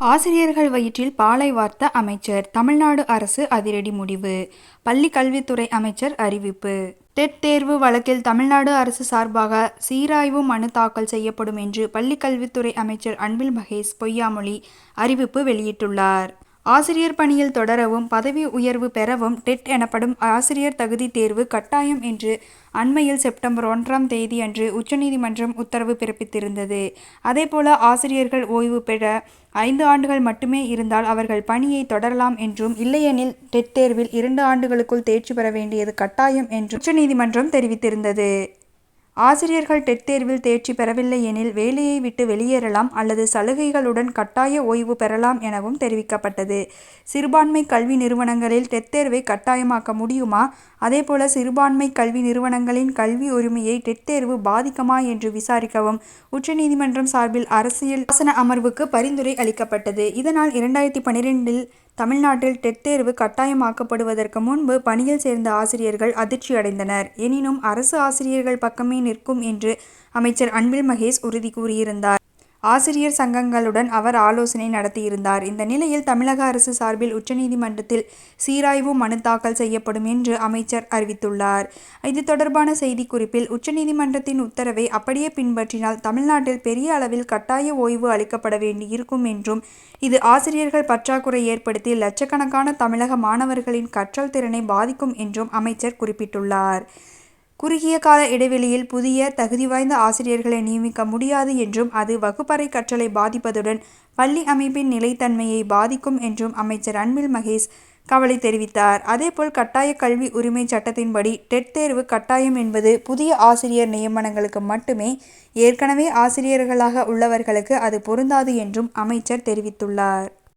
ஆசிரியர்கள் வயிற்றில் பாலை வார்த்த அமைச்சர் தமிழ்நாடு அரசு அதிரடி முடிவு பள்ளி கல்வித்துறை அமைச்சர் அறிவிப்பு டெட் தேர்வு வழக்கில் தமிழ்நாடு அரசு சார்பாக சீராய்வு மனு தாக்கல் செய்யப்படும் என்று பள்ளிக்கல்வித்துறை அமைச்சர் அன்பில் மகேஷ் பொய்யாமொழி அறிவிப்பு வெளியிட்டுள்ளார். ஆசிரியர் பணியில் தொடரவும் பதவி உயர்வு பெறவும் டெட் எனப்படும் ஆசிரியர் தகுதி தேர்வு கட்டாயம் என்று அண்மையில் செப்டம்பர் ஒன்றாம் தேதியன்று உச்சநீதிமன்றம் உத்தரவு பிறப்பித்திருந்தது. அதேபோல ஆசிரியர்கள் ஓய்வு பெற ஐந்து ஆண்டுகள் மட்டுமே இருந்தால் அவர்கள் பணியை தொடரலாம் என்றும் இல்லையெனில் டெட் தேர்வில் இரண்டு ஆண்டுகளுக்குள் தேர்ச்சி பெற வேண்டியது கட்டாயம் என்றும் உச்சநீதிமன்றம் தெரிவித்திருந்தது. ஆசிரியர்கள் டெட் தேர்வில் தேர்ச்சி பெறவில்லை எனில் வேலையை விட்டு வெளியேறலாம் அல்லது சலுகைகளுடன் கட்டாய ஓய்வு பெறலாம் எனவும் தெரிவிக்கப்பட்டது. சிறுபான்மை கல்வி நிறுவனங்களில் டெட் தேர்வை கட்டாயமாக்க முடியுமா? அதேபோல சிறுபான்மை கல்வி நிறுவனங்களின் கல்வி உரிமையை டெட் தேர்வு பாதிக்குமா என்று விசாரிக்கவும் உச்சநீதிமன்றம் சார்பில் அரசியல் சாசன அமர்வுக்கு பரிந்துரை அளிக்கப்பட்டது. இதனால் இரண்டாயிரத்தி பன்னிரெண்டில் தமிழ்நாட்டில் டெட் தேர்வு கட்டாயமாக்கப்படுவதற்கு முன்பு பணியில் சேர்ந்த ஆசிரியர்கள் அதிர்ச்சி அடைந்தனர் எனினும் அரசு ஆசிரியர்கள் பக்கமே நிற்கும் என்று அமைச்சர் அன்பில் மகேஷ் உறுதி கூறியிருந்தார். ஆசிரியர் சங்கங்களுடன் அவர் ஆலோசனை நடத்தியிருந்தார். இந்த நிலையில் தமிழக அரசு சார்பில் உச்சநீதிமன்றத்தில் சீராய்வு மனு தாக்கல் செய்யப்படும் என்று அமைச்சர் அறிவித்துள்ளார். இது தொடர்பான செய்திக்குறிப்பில் உச்சநீதிமன்றத்தின் உத்தரவை அப்படியே பின்பற்றினால் தமிழ்நாட்டில் பெரிய அளவில் கட்டாய ஓய்வு அளிக்கப்பட வேண்டியிருக்கும் என்றும் இது ஆசிரியர்கள் பற்றாக்குறை ஏற்படுத்தி லட்சக்கணக்கான தமிழக மாணவர்களின் கற்றல் திறனை பாதிக்கும் என்றும் அமைச்சர் குறிப்பிட்டுள்ளார். குறுகிய கால இடைவெளியில் புதிய தகுதி வாய்ந்த ஆசிரியர்களை நியமிக்க முடியாது என்றும் அது வகுப்பறை கற்றலை பாதிப்பதுடன் பள்ளி அமைப்பின் நிலைத்தன்மையை பாதிக்கும் என்றும் அமைச்சர் அன்பில் மகேஷ் கவலை தெரிவித்தார். அதேபோல் கட்டாய கல்வி உரிமை சட்டத்தின்படி டெட் தேர்வு கட்டாயம் என்பது புதிய ஆசிரியர் நியமனங்களுக்கு மட்டுமே ஏற்கனவே ஆசிரியர்களாக உள்ளவர்களுக்கு அது பொருந்தாது என்றும் அமைச்சர் தெரிவித்துள்ளார்.